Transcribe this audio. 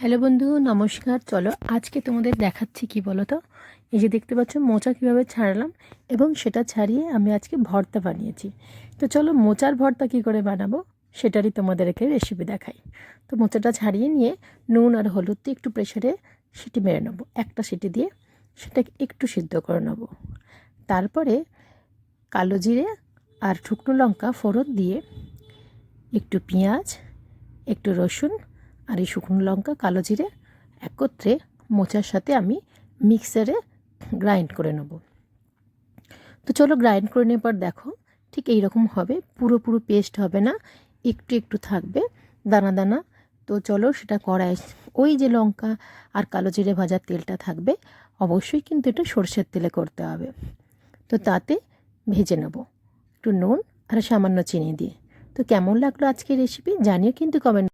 Hello বন্ধু, নমস্কার। চলো আজকে তোমাদের দেখাচ্ছি কি বলো তো এই যে দেখতে পাচ্ছ, মোচা কীভাবে ছাড়ালাম এবং সেটা ছাড়িয়ে আমি আজকে ভর্তা বানিয়েছি। তো চলো মোচার ভর্তা কী করে বানাবো, সেটারই তোমাদেরকে রেসিপি দেখাই। তো মোচাটা ছাড়িয়ে নিয়ে নুন আর হলুদ দিয়ে একটু প্রেশারে সিটি মেরে নেব। একটা সিটি দিয়ে সেটাকে একটু সিদ্ধ করে নেব। তারপরে কালো জিরে আর শুকনো লঙ্কা ফোড়ন দিয়ে একটু পেঁয়াজ, একটু রসুন আর এই শুকনো লঙ্কা, কালো জিরে একত্রে মোচার সাথে আমি মিক্সারে গ্রাইন্ড করে নেব। তো চলো গ্রাইন্ড করে নেওয়ার পর দেখো ঠিক এই রকম হবে, পুরো পুরো পেস্ট হবে না, একটু একটু থাকবে, দানা দানা। তো চলো সেটা কড়াই, ওই যে লঙ্কা আর কালো জিরে ভাজার তেলটা থাকবে, অবশ্যই কিন্তু এটা সর্ষের তেলে করতে হবে। তো তাতে ভেজে নেব, একটু নুন আর সামান্য চিনি দিয়ে। তো কেমন লাগল আজকের রেসিপি জানিও কিন্তু কমেন্ট